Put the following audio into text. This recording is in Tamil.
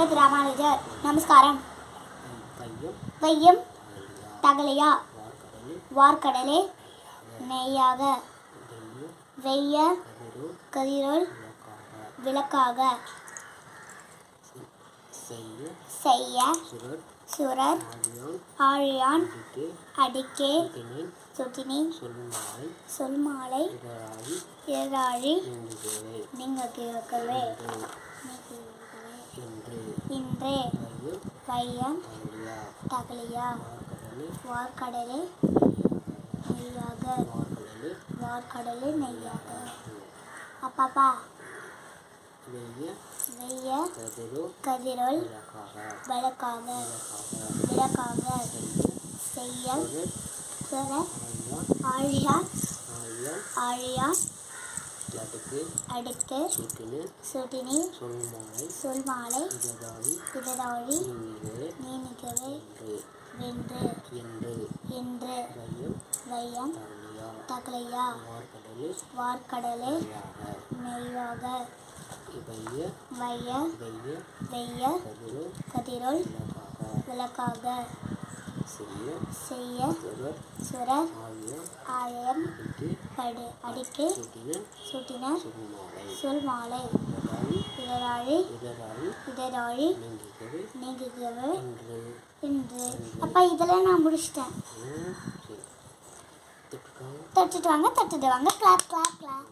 ஸ்ரீமத் ராமானுஜர் நமஸ்காரம். வையம் தகலையா? வார்க்கடலே நெய்யாக வெய்ய கதிரோல் விளக்காக. செய்ய சுரர் ஆழியான் அடிக்கே. திணை சுட்டினி சொல்மாலை இதழாடி நீங்கள் கேட்கவே. இன்றே. வையம் தகலியா. வார்க்கடலே நெய்யாக. வார்க்கடலே நெய்யாக. அப்பாப்பா. வெய்ய. வெய்ய. கதிரோ. கதிரோல் விளக்காக. விளக்காக. செய்ய. சுரர் சுர ஆழியான் ஆழியான் ஆழியான் ஆழியான் லட்டுக்கு அடுத்து சுட்டினு சுட்டினி சொல்மாலை சொல்மாலை இதழாடி இதழாழி நீங்குகிறே நீனிக்கவே என்று வென்று என்று என்று பையம் வையம் தகலியா தகலையா வார்க்கடலே விளையாக நெய்வாக இவைய வைய வெய்ய வெய்ய கதிரோ கதிரோல் விளக்காக. செய்ய செய்ய சுரர் சுரர் ஆழியான் ஆழம் இட்டு அடு அடிக்கு சுட்டின சுட்டின சொல்மாலை இதழாடி இதழாழி இதழாடி இதழாழி நீங்குகிறது நீங்குகிறது என்று என்று அப்பா இதெல்லாம் நான் முடிச்சிட்டேன். தொட்டுட்டு வாங்க தொட்டுட்டு வாங்க கிளாப் கிளாப் கிளாப்